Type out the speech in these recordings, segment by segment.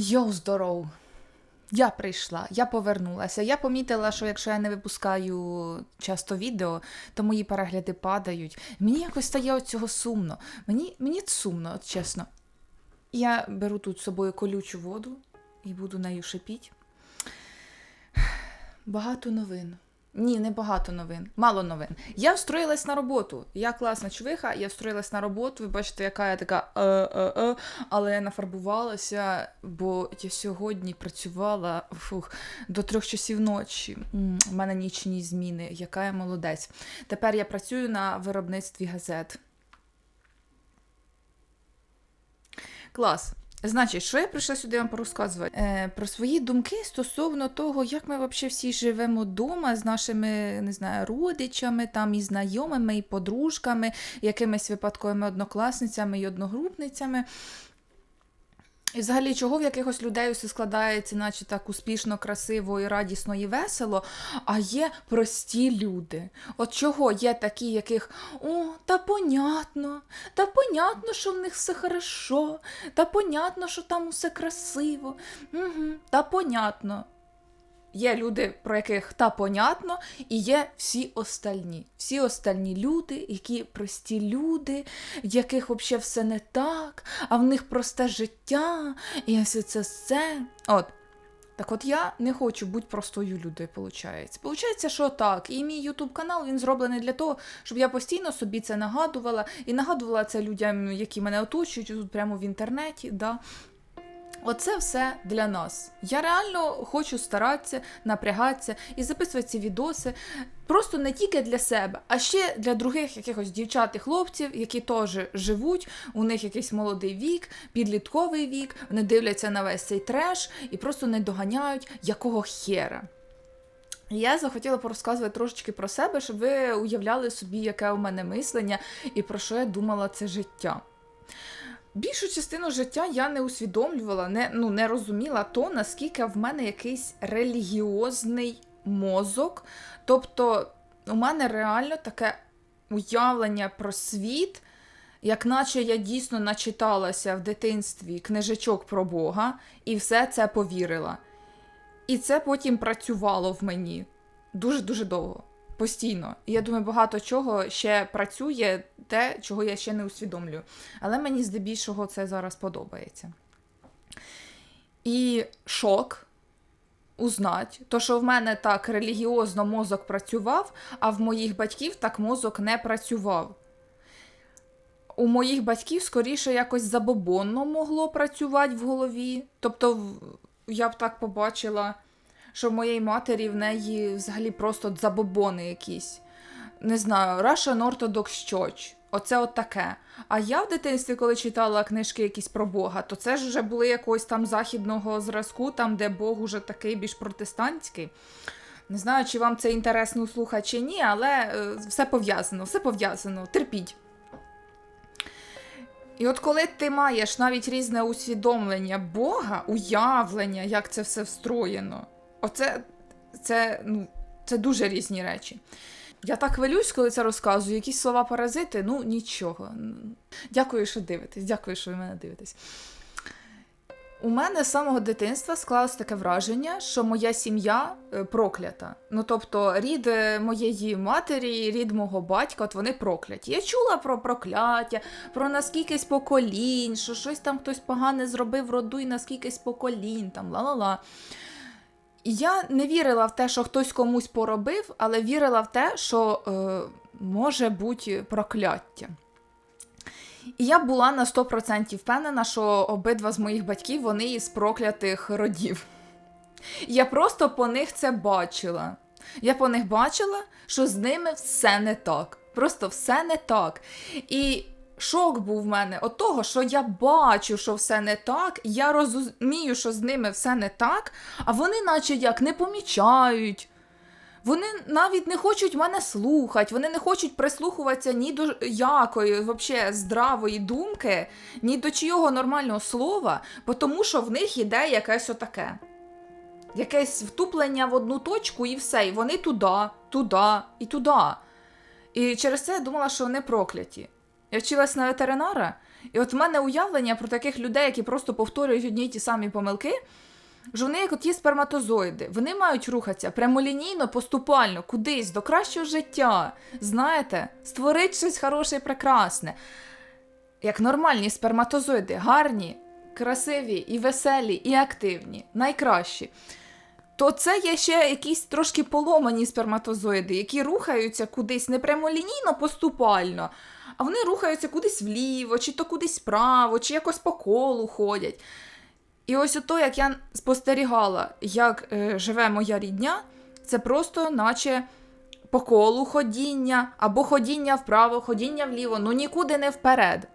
Йоу, здоров! Я прийшла, я повернулася. Я помітила, що якщо я не випускаю часто відео, то мої перегляди падають. Мені якось стає от цього сумно. Мені, мені сумно, от чесно. Я беру тут з собою колючу воду і буду нею шипіть. Багато новин. Ні, не багато новин, мало новин. Я встроїлась на роботу. Я класна чувиха, я встроїлась на роботу. Ви бачите, яка я така е, е, е, але я нафарбувалася, бо я сьогодні працювала фух, до трьох часів ночі. У мене нічні зміни, яка я молодець. Тепер я працюю на виробництві газет. Клас. Значить, що я прийшла сюди вам порозказувати? Е, про свої думки стосовно того, як ми взагалі всі живемо вдома з нашими не знаю, родичами, там, і знайомими, і подружками, якимись випадковими однокласницями і одногрупницями. І взагалі, чого в якихось людей усе складається, наче так успішно, красиво і радісно і весело, а є прості люди. От чого є такі, яких о, та понятно, та понятно, що в них все хорошо, та понятно, що там усе красиво, угу, та понятно. Є люди, про яких та понятно, і є всі остальні. Всі остальні люди, які прості люди, яких взагалі все не так, а в них просте життя, і все це все. От. Так от я не хочу бути простою людою, виходить. Получається, що так. І мій ютуб канал він зроблений для того, щоб я постійно собі це нагадувала, і нагадувала це людям, які мене оточують тут прямо в інтернеті. Да. Оце все для нас. Я реально хочу старатися, напрягатися і записувати ці відоси. Просто не тільки для себе, а ще для других якихось дівчат і хлопців, які теж живуть, у них якийсь молодий вік, підлітковий вік, вони дивляться на весь цей треш і просто не доганяють якого хера. Я захотіла порозказувати трошечки про себе, щоб ви уявляли собі, яке у мене мислення і про що я думала це життя. Більшу частину життя я не усвідомлювала, не, ну, не розуміла то, наскільки в мене якийсь релігіозний мозок. Тобто, у мене реально таке уявлення про світ, як наче я дійсно начиталася в дитинстві книжечок про Бога і все це повірила. І це потім працювало в мені дуже-дуже довго. Постійно. І я думаю, багато чого ще працює, те, чого я ще не усвідомлюю. Але мені здебільшого це зараз подобається. І шок узнать, то, що в мене так релігіозно мозок працював, а в моїх батьків так мозок не працював. У моїх батьків скоріше якось забобонно могло працювати в голові. Тобто, я б так побачила що в моєї матері в неї взагалі просто забобони якісь. Не знаю, Russian Orthodox Church. Оце от таке. А я в дитинстві, коли читала книжки якісь про Бога, то це ж вже були якогось там західного зразку, там, де Бог уже такий більш протестантський. Не знаю, чи вам це інтересно слухати чи ні, але е, все пов'язано, все пов'язано. Терпіть. І от коли ти маєш навіть різне усвідомлення Бога, уявлення, як це все встроєно, оце це, ну, це дуже різні речі. Я так хвилююсь, коли це розказую. Якісь слова паразити, ну нічого. Дякую, що дивитесь. Дякую, що ви мене дивитесь. У мене з самого дитинства склалось таке враження, що моя сім'я е, проклята. Ну тобто, рід е, моєї матері, рід мого батька, от вони прокляті. Я чула про прокляття, про наскількись поколінь, що щось там хтось погане зробив в роду і наскількись поколінь, там ла-ла-ла. Я не вірила в те, що хтось комусь поробив, але вірила в те, що е, може бути прокляття. І я була на 100% впевнена, що обидва з моїх батьків вони із проклятих родів. Я просто по них це бачила. Я по них бачила, що з ними все не так. Просто все не так. І шок був в мене от того, що я бачу, що все не так, я розумію, що з ними все не так, а вони, наче як, не помічають. Вони навіть не хочуть мене слухати, вони не хочуть прислухуватися ні до якої вообще здравої думки, ні до чийого нормального слова, тому що в них іде якесь отаке. Якесь втуплення в одну точку і все. І вони туди, туди і туди. І через це я думала, що вони прокляті. Я вчилась на ветеринара, І от в мене уявлення про таких людей, які просто повторюють одні й ті самі помилки, що вони як ті сперматозоїди, вони мають рухатися прямолінійно, поступально, кудись до кращого життя. Знаєте, створити щось хороше і прекрасне. Як нормальні сперматозоїди, гарні, красиві і веселі, і активні, найкращі. То це є ще якісь трошки поломані сперматозоїди, які рухаються кудись не прямолінійно поступально, а вони рухаються кудись вліво, чи то кудись вправо, чи якось по колу ходять. І ось ото, як я спостерігала, як е, живе моя рідня, це просто наче по колу ходіння, або ходіння вправо, ходіння вліво, ну нікуди не вперед.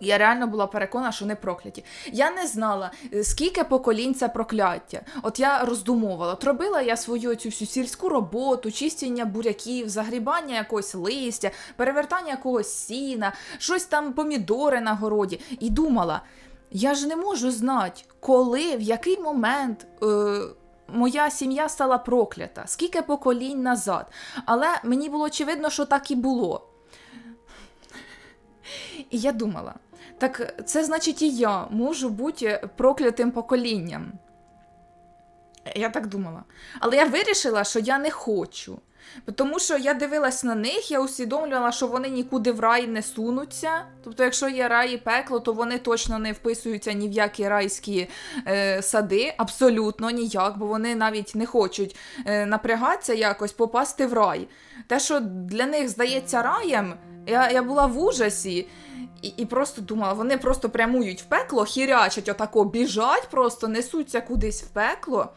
Я реально була переконана, що не прокляті. Я не знала, е, скільки поколінь це прокляття. От я роздумувала, от робила я свою цю всю сільську роботу, чистіння буряків, загрібання якогось листя, перевертання якогось сіна, щось там помідори на городі, і думала, я ж не можу знати, коли, в який момент. Е- Моя сім'я стала проклята, скільки поколінь назад. Але мені було очевидно, що так і було. І я думала, так це значить і я можу бути проклятим поколінням. Я так думала. Але я вирішила, що я не хочу. Тому що я дивилась на них, я усвідомлювала, що вони нікуди в рай не сунуться. Тобто, якщо є рай і пекло, то вони точно не вписуються ні в які райські е, сади, абсолютно ніяк, бо вони навіть не хочуть е, напрягатися якось попасти в рай. Те, що для них здається раєм, я, я була в ужасі. І, і просто думала, вони просто прямують в пекло, хірячать отако, біжать, просто несуться кудись в пекло.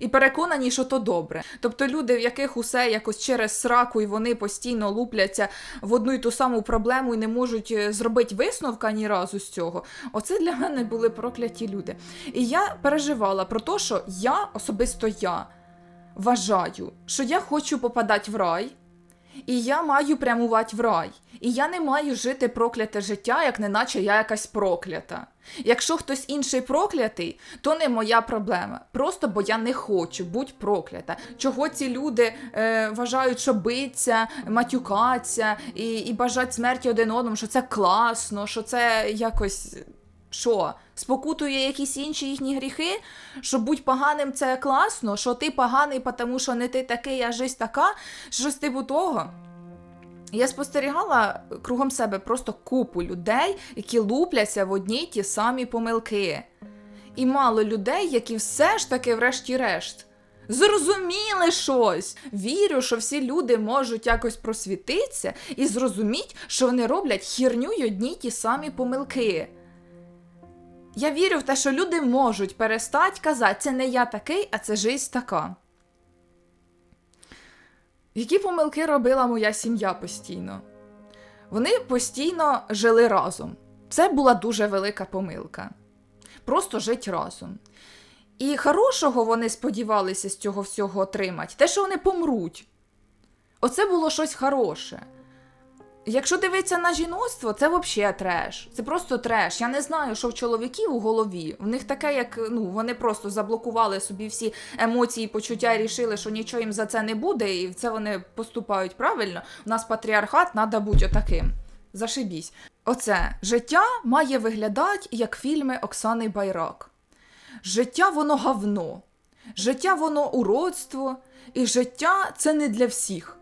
І переконані, що то добре. Тобто люди, в яких усе якось через сраку, і вони постійно лупляться в одну і ту саму проблему і не можуть е, зробити висновка ні разу з цього. Оце для мене були прокляті люди. І я переживала про те, що я, особисто я, вважаю, що я хочу попадати в рай. І я маю прямувати в рай. І я не маю жити прокляте життя, як неначе я якась проклята. Якщо хтось інший проклятий, то не моя проблема. Просто бо я не хочу бути проклята. Чого ці люди е, вважають, що биться, матюкаться і, і бажать смерті один одному, що це класно, що це якось. Що? Спокутує якісь інші їхні гріхи, що будь поганим це класно, що ти поганий, тому що не ти такий, а жизнь така, щось типу того. Я спостерігала кругом себе просто купу людей, які лупляться в одні ті самі помилки. І мало людей, які все ж таки, врешті-решт, зрозуміли щось. Вірю, що всі люди можуть якось просвітитися і зрозуміти, що вони роблять хірню й одні ті самі помилки. Я вірю в те, що люди можуть перестати казати, це не я такий, а це жизнь така. Які помилки робила моя сім'я постійно? Вони постійно жили разом. Це була дуже велика помилка. Просто жити разом. І хорошого вони сподівалися з цього всього отримати, те, що вони помруть. Оце було щось хороше. Якщо дивитися на жіноцтво, це взагалі треш. Це просто треш. Я не знаю, що в чоловіків у голові. В них таке, як ну вони просто заблокували собі всі емоції, почуття рішили, що нічого їм за це не буде, і в це вони поступають правильно. У нас патріархат, треба бути отаким. Зашибісь. Оце життя має виглядати як фільми Оксани Байрак. Життя воно говно, життя воно уродство, і життя це не для всіх.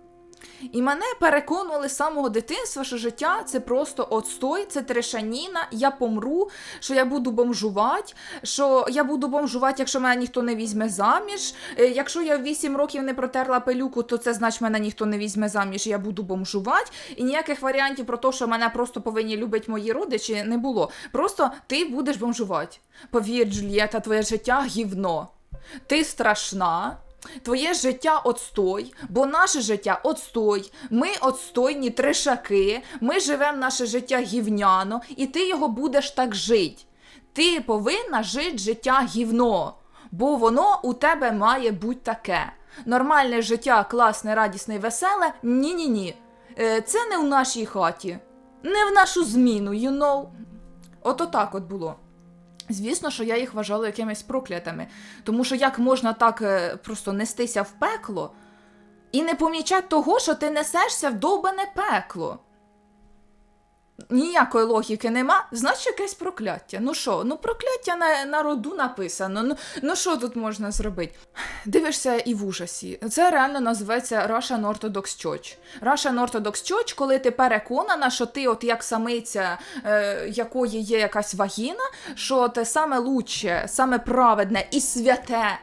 І мене переконували з самого дитинства, що життя це просто отстой, це трешаніна, я помру, що я буду бомжувати, що я буду бомжувати, якщо мене ніхто не візьме заміж. Е, Якщо я в 8 років не протерла пилюку, то це значить мене ніхто не візьме заміж, я буду бомжувати. І ніяких варіантів про те, що мене просто повинні любити мої родичі, не було. Просто ти будеш бомжувати. Повір, Джульєта, твоє життя гівно. Ти страшна. Твоє життя отстой, бо наше життя отстой. Ми отстойні трешаки, ми живемо наше життя гівняно, і ти його будеш так жити. Ти повинна жити життя гівно, бо воно у тебе має бути таке. Нормальне життя, класне, радісне і веселе ні-ні ні. Е, Це не в нашій хаті, не в нашу зміну, you know. Ото так от було. Звісно, що я їх вважала якимись проклятими, тому що як можна так е, просто нестися в пекло і не помічати того, що ти несешся в довбане пекло. Ніякої логіки нема, значить якесь прокляття. Ну що, ну прокляття на, на роду написано. Ну, ну що тут можна зробити? Дивишся і в ужасі. Це реально називається Russian Orthodox Church. Russian Orthodox Church, коли ти переконана, що ти, от як самиця, е, якої є якась вагіна, що те саме лучше, саме праведне і святе.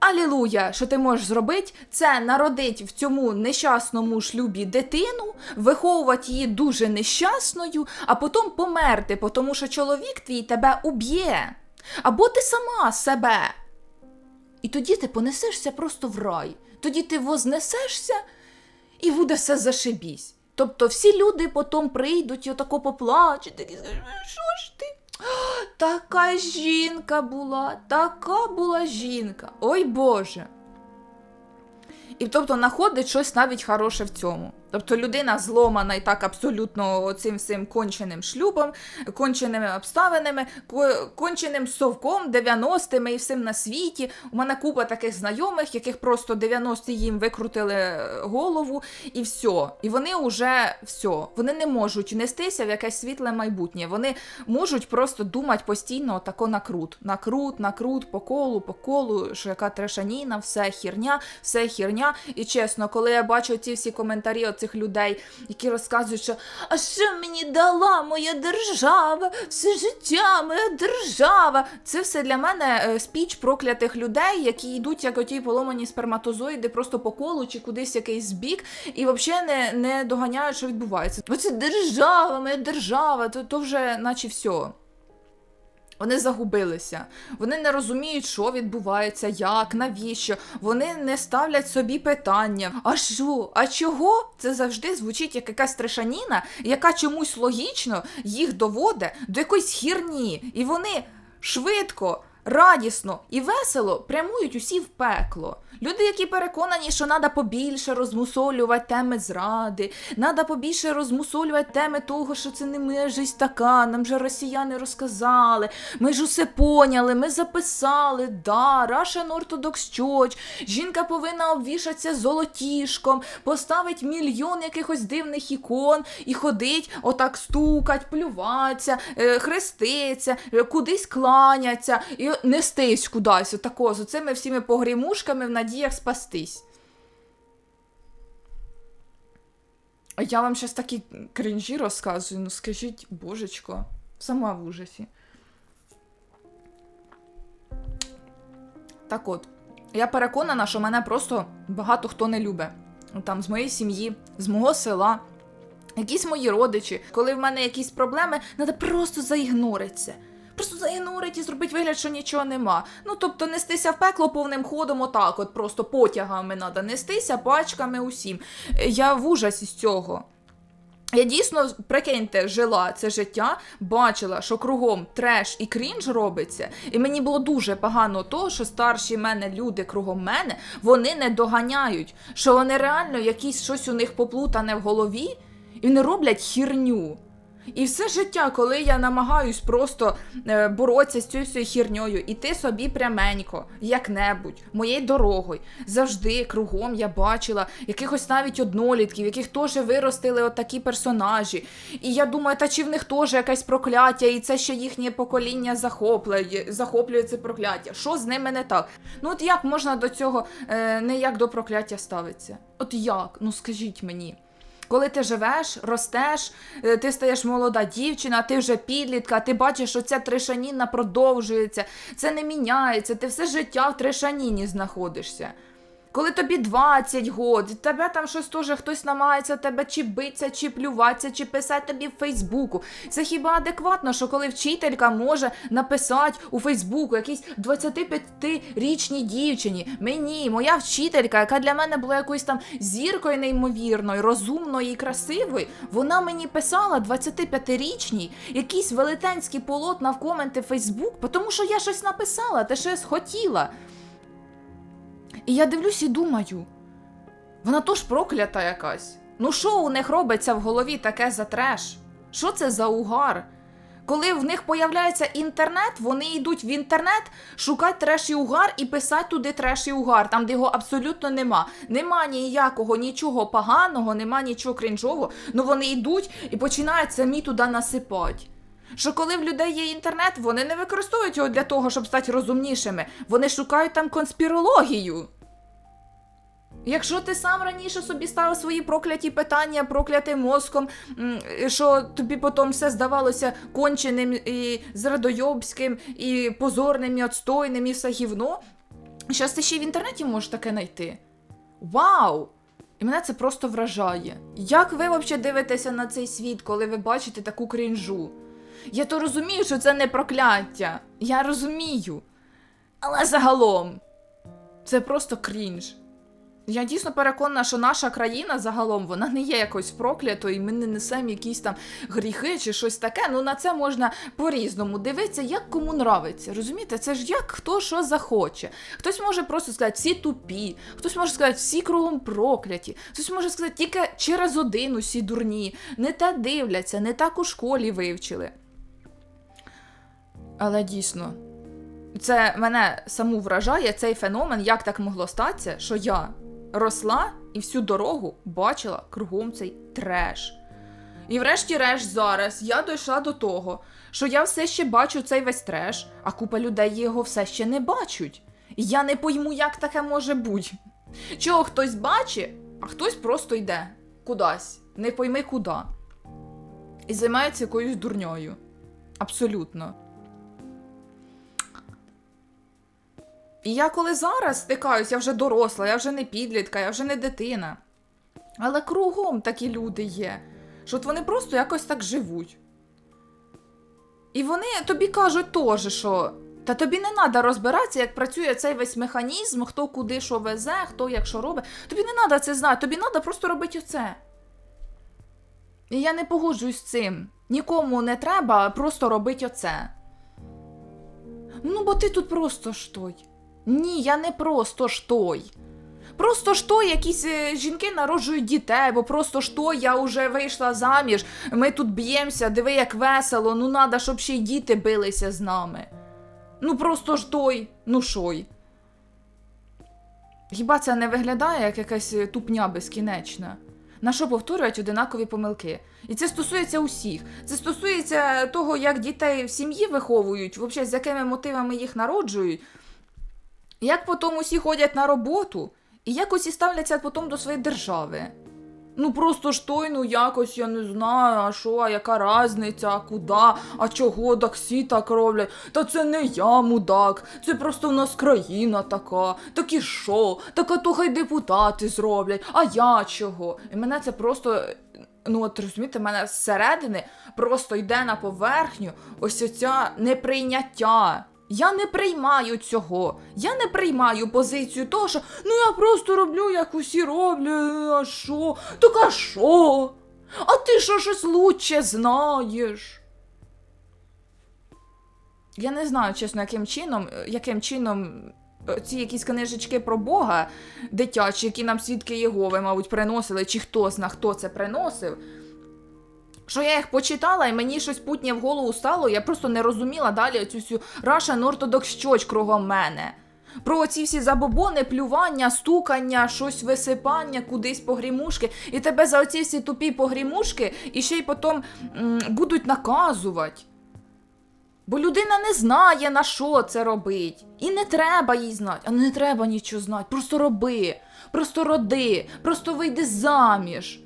Алілуя, що ти можеш зробити, це народити в цьому нещасному шлюбі дитину, виховувати її дуже нещасною, а потім померти, тому що чоловік твій тебе уб'є. Або ти сама себе. І тоді ти понесешся просто в рай. Тоді ти вознесешся і буде все зашибісь. Тобто всі люди потім прийдуть і отако поплачуть, такі що ж ти? Така жінка була, така була жінка. Ой Боже. І тобто знаходить щось навіть хороше в цьому. Тобто людина зломана і так абсолютно цим всім конченим шлюбом, конченими обставинами, конченим совком, 90-ми і всім на світі. У мене купа таких знайомих, яких просто 90 їм викрутили голову, і все. І вони вже все. Вони не можуть нестися в якесь світле майбутнє. Вони можуть просто думати постійно тако накрут. Накрут, накрут, по колу, по колу, що яка трешаніна, все хірня, все хірня. І чесно, коли я бачу ці всі коментарі оцих людей, які розказують, що а що мені дала моя держава, все життя, моя держава. Це все для мене е, спіч проклятих людей, які йдуть як оті поломані сперматозоїди просто по колу чи кудись якийсь бік, і взагалі не, не доганяють, що відбувається. Оце держава, моя держава, то, то вже наче все. Вони загубилися, вони не розуміють, що відбувається, як, навіщо. Вони не ставлять собі питання. А що? А чого? Це завжди звучить як якась трешаніна, яка чомусь логічно їх доводить до якоїсь хірні. І вони швидко, радісно і весело прямують усі в пекло. Люди, які переконані, що треба побільше розмусолювати теми зради, треба побільше розмусолювати теми того, що це не ми життя така, нам же росіяни розказали, ми ж усе поняли, ми записали, да, Russian Orthodox Church, жінка повинна обвішатися золотішком, поставить мільйон якихось дивних ікон і ходить, отак стукать, плюватися, е, хреститься, е, кудись кланяться і нестись кудись, отако, з оцими всіми погрімушками в надіях спастись. Я вам щас такі крінжі розказую, ну скажіть, божечко, сама в ужасі. Так от, я переконана, що мене просто багато хто не любить. Там з моєї сім'ї, з мого села, якісь мої родичі. Коли в мене якісь проблеми, треба просто заігноритися. Просто заігнорити і зробити вигляд, що нічого нема. Ну тобто нестися в пекло повним ходом, отак, от просто потягами треба нестися, пачками усім. Я в ужасі з цього. Я дійсно, прикиньте, жила це життя, бачила, що кругом треш і крінж робиться, і мені було дуже погано то, що старші мене люди кругом мене, вони не доганяють, що вони реально якісь щось у них поплутане в голові, і вони роблять хірню. І все життя, коли я намагаюсь просто е, боротися з цією всією хірньою, іти собі пряменько, як-небудь, моєю дорогою, завжди кругом я бачила якихось навіть однолітків, яких теж виростили от такі персонажі. І я думаю, та чи в них теж якесь прокляття, і це ще їхнє покоління захоплює, захоплює це прокляття. Що з ними не так? Ну от як можна до цього е, не як до прокляття ставитися? От як? Ну скажіть мені. Коли ти живеш, ростеш, е, ти стаєш молода дівчина, ти вже підлітка, ти бачиш, що ця тришаніна продовжується, це не міняється, ти все життя в тришаніні знаходишся. Коли тобі 20 год, тебе там щось теж хтось намагається тебе чи битися, чи плюватися, чи писати тобі в Фейсбуку. Це хіба адекватно, що коли вчителька може написати у Фейсбуку якійсь 25-річній дівчині, мені, моя вчителька, яка для мене була якоюсь там зіркою неймовірною, розумною і красивою, вона мені писала 25-річній якісь велетенські полотна в коменти Фейсбук, тому що я щось написала, те, що я схотіла. І я дивлюсь і думаю, вона то ж проклята якась. Ну що у них робиться в голові таке за треш? Що це за угар? Коли в них появляється інтернет, вони йдуть в інтернет шукати треш і угар і писати туди треш і угар, там де його абсолютно нема. Нема ніякого нічого поганого, нема нічого крінжового. Ну вони йдуть і починають самі туди насипати. Що коли в людей є інтернет, вони не використовують його для того, щоб стати розумнішими. Вони шукають там конспірологію. Якщо ти сам раніше собі ставив свої прокляті питання, проклятим мозком, що тобі потім все здавалося конченим і зрадойобським, і позорним, і отстойним, і все гівно, зараз ти ще й в інтернеті можеш таке знайти. Вау! І мене це просто вражає. Як ви взагалі дивитеся на цей світ, коли ви бачите таку крінжу? Я то розумію, що це не прокляття. Я розумію. Але загалом це просто крінж. Я дійсно переконана, що наша країна загалом вона не є якось проклятою, і ми не несемо якісь там гріхи чи щось таке. Ну на це можна по-різному дивитися, як кому нравиться. Розумієте, це ж як хто що захоче. Хтось може просто сказати, всі тупі, хтось може сказати, всі кругом прокляті, хтось може сказати, тільки через один усі дурні, не те дивляться, не так у школі вивчили. Але дійсно, це мене саму вражає цей феномен, як так могло статися, що я росла і всю дорогу бачила кругом цей треш. І врешті-решт зараз я дійшла до того, що я все ще бачу цей весь треш, а купа людей його все ще не бачать. І я не пойму, як таке може бути. Чого хтось бачить, а хтось просто йде кудись, не пойми куди. І займається якоюсь дурньою. Абсолютно. І я коли зараз стикаюсь, я вже доросла, я вже не підлітка, я вже не дитина. Але кругом такі люди є, що от вони просто якось так живуть. І вони тобі кажуть теж, що та тобі не треба розбиратися, як працює цей весь механізм, хто куди що везе, хто як що робить. Тобі не треба це знати, тобі треба просто робити оце. І я не погоджуюсь з цим. Нікому не треба просто робити оце. Ну, бо ти тут просто ж той. Ні, я не просто ж той. Просто ж той, якісь е, жінки народжують дітей, бо просто ж той, я вже вийшла заміж, ми тут б'ємося, диви, як весело, ну надо, щоб ще й діти билися з нами. Ну просто ж той, ну шой. Хіба це не виглядає як якась е, тупня безкінечна? На що повторюють одинакові помилки? І це стосується усіх. Це стосується того, як дітей в сім'ї виховують, взагалі з якими мотивами їх народжують. Як потім усі ходять на роботу, і як усі ставляться потім до своєї держави. Ну просто ж той, ну якось я не знаю, а що, а яка різниця, а куди, а чого так всі так роблять? Та це не я, мудак, це просто в нас країна така, так і що, так а то хай депутати зроблять, а я чого? І мене це просто. Ну, от розумієте, мене зсередини просто йде на поверхню ось оця неприйняття. Я не приймаю цього. Я не приймаю позицію того, що ну я просто роблю, як усі роблять, а що? Так а що? А ти що щось лучше знаєш? Я не знаю, чесно, яким чином, яким чином е, ці якісь книжечки про Бога дитячі, які нам свідки Єгови, мабуть, приносили, чи хто зна, хто це приносив. Що я їх почитала, і мені щось путнє в голову стало, я просто не розуміла далі цю всю Russian Orthodox Church кругом мене. Про ці всі забобони, плювання, стукання, щось висипання, кудись погрімушки, і тебе за оці всі тупі погрімушки і ще й потім м, будуть наказувати. Бо людина не знає, на що це робить. І не треба їй знати, а не треба нічого знати. Просто роби, просто роди, просто вийди заміж.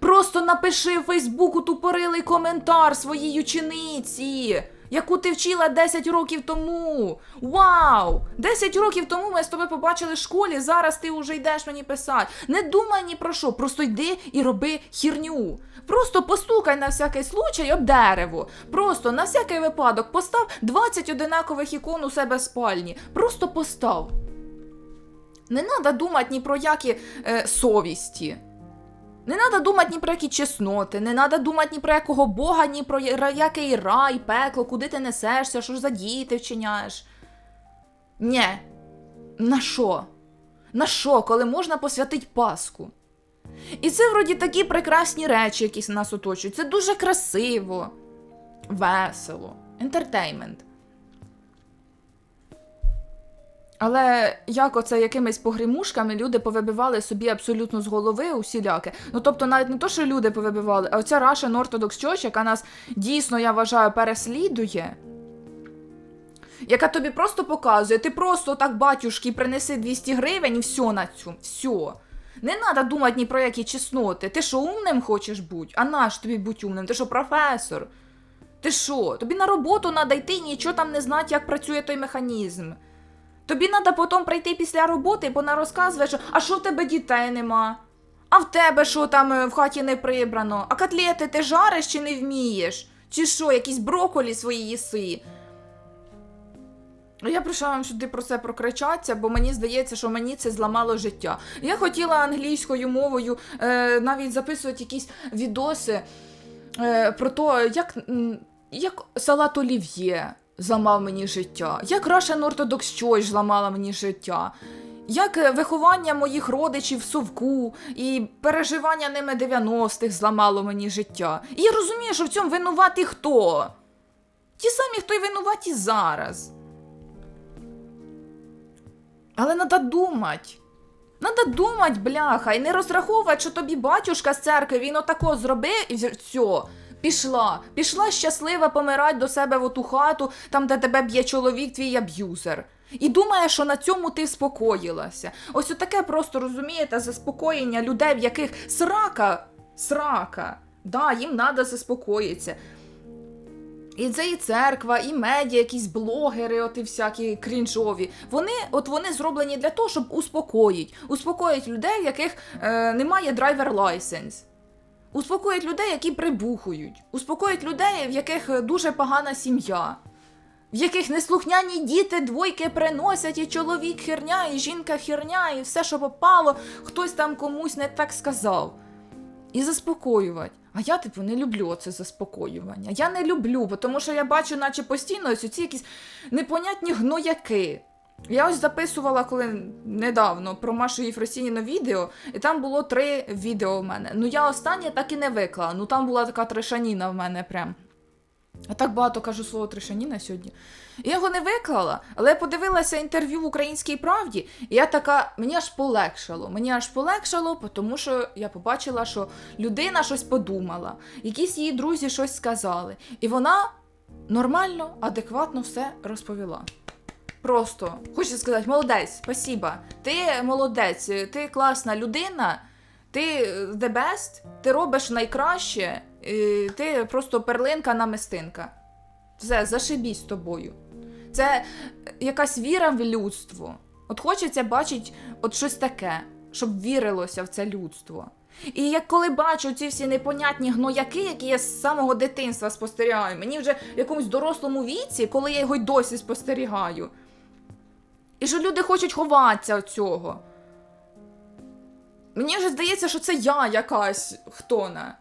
Просто напиши в Фейсбуку тупорилий коментар своїй учениці, яку ти вчила 10 років тому. Вау! 10 років тому ми з тобою побачили в школі, зараз ти вже йдеш мені писати. Не думай ні про що, просто йди і роби хірню. Просто постукай на всякий случай об дерево. Просто на всякий випадок постав 20 одинакових ікон у себе в спальні. Просто постав. Не треба думати ні про які е, совісті. Не треба думати ні про які чесноти, не треба думати ні про якого Бога, ні про який рай, пекло, куди ти несешся, що ж за дії ти вчиняєш. Нє. На що? На що, коли можна посвятити Пасху? І це вроді такі прекрасні речі, які нас оточують. Це дуже красиво. весело, ентертеймент. Але як оце якимись погрімушками люди повибивали собі абсолютно з голови усіляке. Ну тобто, навіть не то, що люди повибивали, а оця Russian Orthodox Church, яка нас дійсно, я вважаю, переслідує, яка тобі просто показує, ти просто так, батюшки, принеси 200 гривень і все на цю. Все. Не треба думати ні про які чесноти. Ти що, умним хочеш бути? А наш тобі будь умним? Ти що, професор? Ти що? Тобі на роботу треба йти, нічого там не знати, як працює той механізм. Тобі треба потім прийти після роботи і понарозказувати, а що в тебе дітей нема? А в тебе що там е, в хаті не прибрано? А котлети ти жариш чи не вмієш? Чи що, якісь броколі свої їси? Я прийшла вам сюди про це прокричатися, бо мені здається, що мені це зламало життя. Я хотіла англійською мовою е, навіть записувати якісь відоси е, про те, як, як салат олів'є зламав мені життя, як Russian Orthodox Church зламала мені життя. Як е, виховання моїх родичів в совку і переживання ними 90-х зламало мені життя. І я розумію, що в цьому винуваті хто? Ті самі, хто й винуваті зараз. Але треба думати. Надо думати, бляха, і не розраховувати, що тобі батюшка з церкви, він отако зробив і все. Пішла, пішла щаслива помирать до себе в оту хату, там, де тебе б'є чоловік, твій аб'юзер. І думає, що на цьому ти вспокоїлася. Ось отаке просто розумієте, заспокоєння людей, в яких срака, срака. Да, їм треба заспокоїтися. І це і церква, і медіа, якісь блогери, от всякі крінжові. Вони, от вони зроблені для того, щоб успокоїть. Успокоїть людей, в яких е, немає драйвер лайсенс. Успокоїть людей, які прибухують. Успокоїть людей, в яких е, дуже погана сім'я. В яких неслухняні діти двойки приносять, і чоловік херня, і жінка херня, і все, що попало, хтось там комусь не так сказав. І заспокоювати. А я, типу, не люблю це заспокоювання. Я не люблю, тому що я бачу, наче постійно ось ці якісь непонятні гнояки. Я ось записувала коли недавно про Машу Єфросініно відео, і там було три відео в мене. Ну я останнє так і не виклала. Ну там була така трешаніна в мене прям. Я так багато кажу слово трешаніна сьогодні. Я його не виклала, але я подивилася інтерв'ю в Українській правді, і я така, мені аж полегшало. Мені аж полегшало, тому що я побачила, що людина щось подумала, якісь її друзі щось сказали. І вона нормально, адекватно все розповіла. Просто хочу сказати, молодець, спасіба. Ти молодець, ти класна людина, ти the best, ти робиш найкраще, ти просто перлинка намистинка. Все, зашибісь з тобою. Це якась віра в людство. От хочеться бачити от щось таке, щоб вірилося в це людство. І як коли бачу ці всі непонятні гнояки, які я з самого дитинства спостерігаю, мені вже в якомусь дорослому віці, коли я його й досі спостерігаю. І що люди хочуть ховатися від цього. Мені вже здається, що це я якась хтона.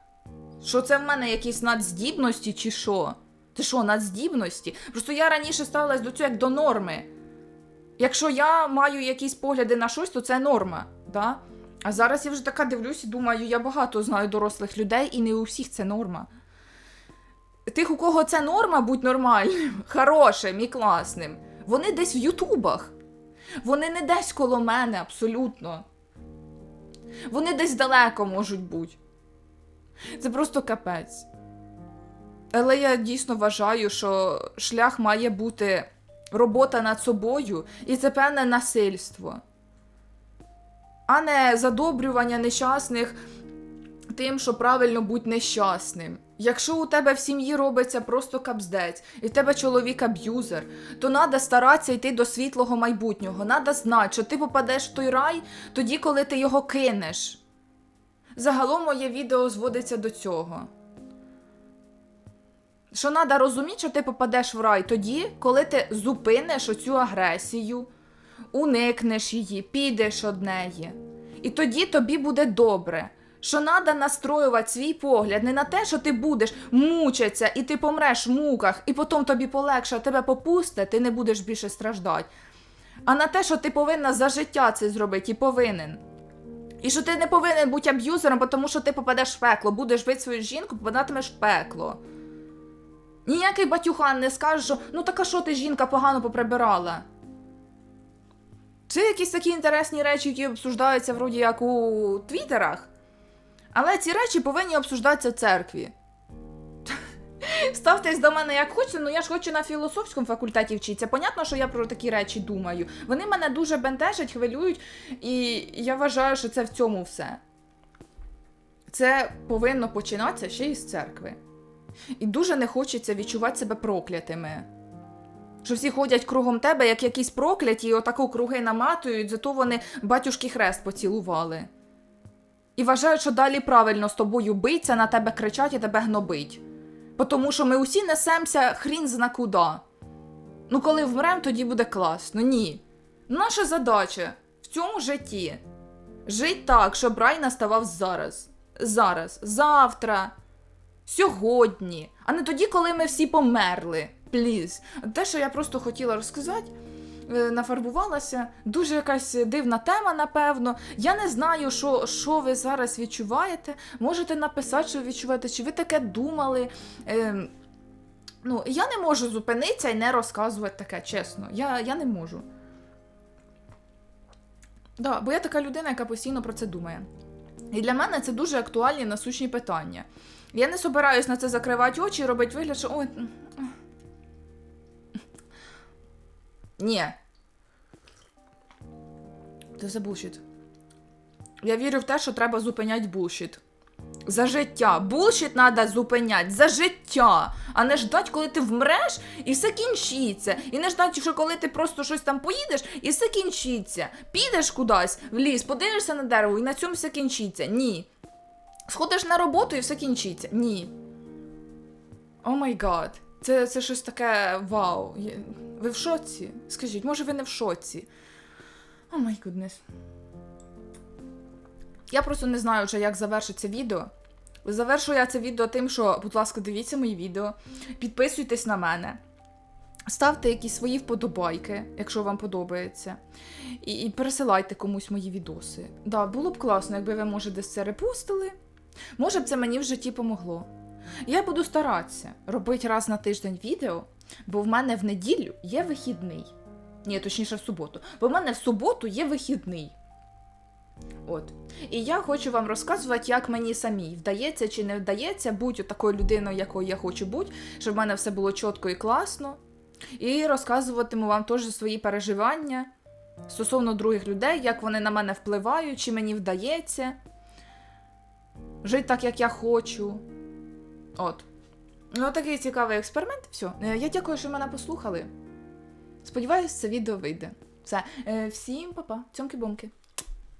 Що це в мене якісь надздібності, чи що? Це що, надздібності? Просто я раніше ставилась до цього як до норми. Якщо я маю якісь погляди на щось, то це норма. Да? А зараз я вже така дивлюсь і думаю, я багато знаю дорослих людей, і не у всіх це норма. Тих, у кого це норма, будь нормальним, хорошим і класним, вони десь в Ютубах. Вони не десь коло мене абсолютно. Вони десь далеко можуть бути. Це просто капець. Але я дійсно вважаю, що шлях має бути робота над собою, і це певне насильство, а не задобрювання нещасних тим, що правильно будь нещасним. Якщо у тебе в сім'ї робиться просто капздець, і в тебе чоловік аб'юзер, то треба старатися йти до світлого майбутнього. Треба знати, що ти попадеш в той рай тоді, коли ти його кинеш. Загалом моє відео зводиться до цього. Що треба розуміти, що ти попадеш в рай тоді, коли ти зупиниш оцю агресію, уникнеш її, підеш од неї. І тоді тобі буде добре. Що треба настроювати свій погляд не на те, що ти будеш мучитися і ти помреш в муках, і потім тобі полегше, тебе попусте, ти не будеш більше страждати. А на те, що ти повинна за життя це зробити і повинен. І що ти не повинен бути аб'юзером, тому що ти попадеш в пекло, будеш бити свою жінку, попадатимеш в пекло. Ніякий батюхан не скаже, що ну така що ти жінка погано поприбирала. Це якісь такі інтересні речі, які обсуждаються вроді як у твіттерах. Але ці речі повинні обсуждатися в церкві. Ставтесь до мене як хочете, ну я ж хочу на філософському факультеті вчитися. Понятно, що я про такі речі думаю. Вони мене дуже бентежать, хвилюють, і я вважаю, що це в цьому все. Це повинно починатися ще із церкви. І дуже не хочеться відчувати себе проклятими. Що всі ходять кругом тебе, як якісь прокляті, і отако круги наматують, зато вони батюшки хрест поцілували. І вважають, що далі правильно з тобою биться, на тебе кричать і тебе гнобить. Бо Тому що ми усі несемося хрін зна куди. Ну, коли вмрем, тоді буде класно. Ні. Наша задача в цьому житті жити так, щоб рай наставав зараз. Зараз, завтра, сьогодні, а не тоді, коли ми всі померли. Пліз. Те, що я просто хотіла розказати, нафарбувалася. Дуже якась дивна тема, напевно. Я не знаю, що, що ви зараз відчуваєте. Можете написати, що ви відчуваєте, чи ви таке думали. Ем, ну, я не можу зупинитися і не розказувати таке, чесно. Я, я не можу. Да, бо я така людина, яка постійно про це думає. І для мене це дуже актуальні насущні питання. Я не собираюсь на це закривати очі і робити вигляд, що ой. Ні. Це все булшіт. Я вірю в те, що треба зупиняти булшіт. За життя. Булшіт треба зупиняти за життя, а не ждать, коли ти вмреш і все кінчиться. І не ждать, що коли ти просто щось там поїдеш і все кінчиться. Підеш кудись в ліс, подивишся на дерево і на цьому все кінчиться. Ні. Сходиш на роботу і все кінчиться. Ні. О май гад. Це, це щось таке вау. Ви в шоці? Скажіть, може ви не в шоці? О май гуднес. Я просто не знаю вже, як завершити це відео. Завершу я це відео тим, що, будь ласка, дивіться мої відео, підписуйтесь на мене, ставте якісь свої вподобайки, якщо вам подобається, і, і пересилайте комусь мої відоси. Да, було б класно, якби ви, може, десь це репостили. Може б це мені в житті помогло. Я буду старатися робити раз на тиждень відео, бо в мене в неділю є вихідний. Ні, точніше, в суботу. Бо в мене в суботу є вихідний. От. І я хочу вам розказувати, як мені самій вдається чи не вдається бути такою людиною, якою я хочу бути, щоб в мене все було чітко і класно. І розказуватиму вам теж свої переживання стосовно других людей, як вони на мене впливають, чи мені вдається жити так, як я хочу. От. Ну, такий цікавий експеримент. Все. Я дякую, що мене послухали. Сподіваюсь, це відео вийде. Все. Е, Всім па-па. Цьомки-бомки.